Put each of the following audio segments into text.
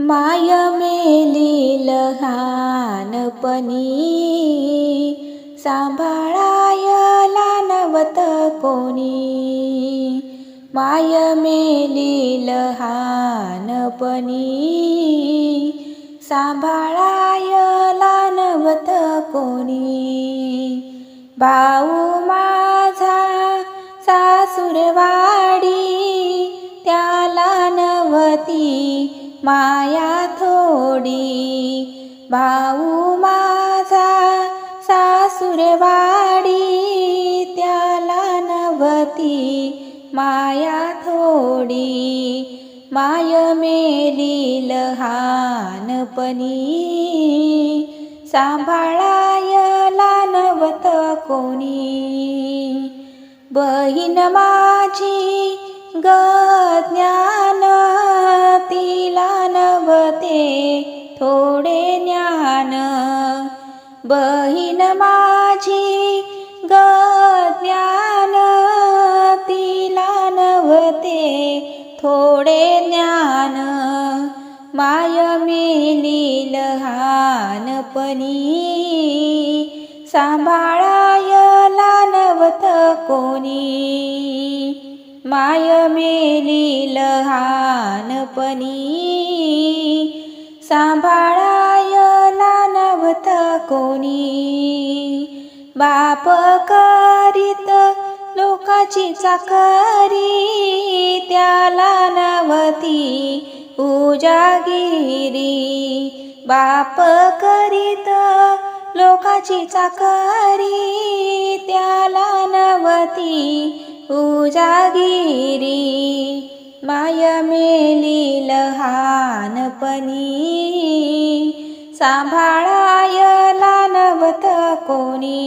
माय मेली लहानपणी सांभाळायला नवत कोणी? माय मेली लहानपणी सांभाळायला नवत कोणी? भाऊ माझा सासुरवाडी त्याला नवती माया थोडी भाऊ माझा सासुरवाडी त्याला नवती माया थोडी. माय मेली लहानपणी सांभाळायला नवत कोणी. बहीण माझी होते थोडे ज्ञान. बहीण माझी ग ज्ञान तिला नव्हते थोडे ज्ञान. माय मेली लहानपणी सांभाळायला नवत कोणी. माय मेली लहानपणी सांभाळायला नवत कोणी. बाप करीत लोकाची चाकरी त्याला नवती उजागिरी. बाप करीत लोकाची चाकरी त्याला नवती उजागिरी. माय मेली लहानपणी सांभाळायला नवत कोणी।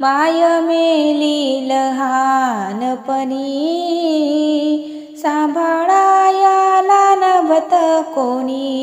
माय मेली लहानपणी सांभाळायला नवत कोणी।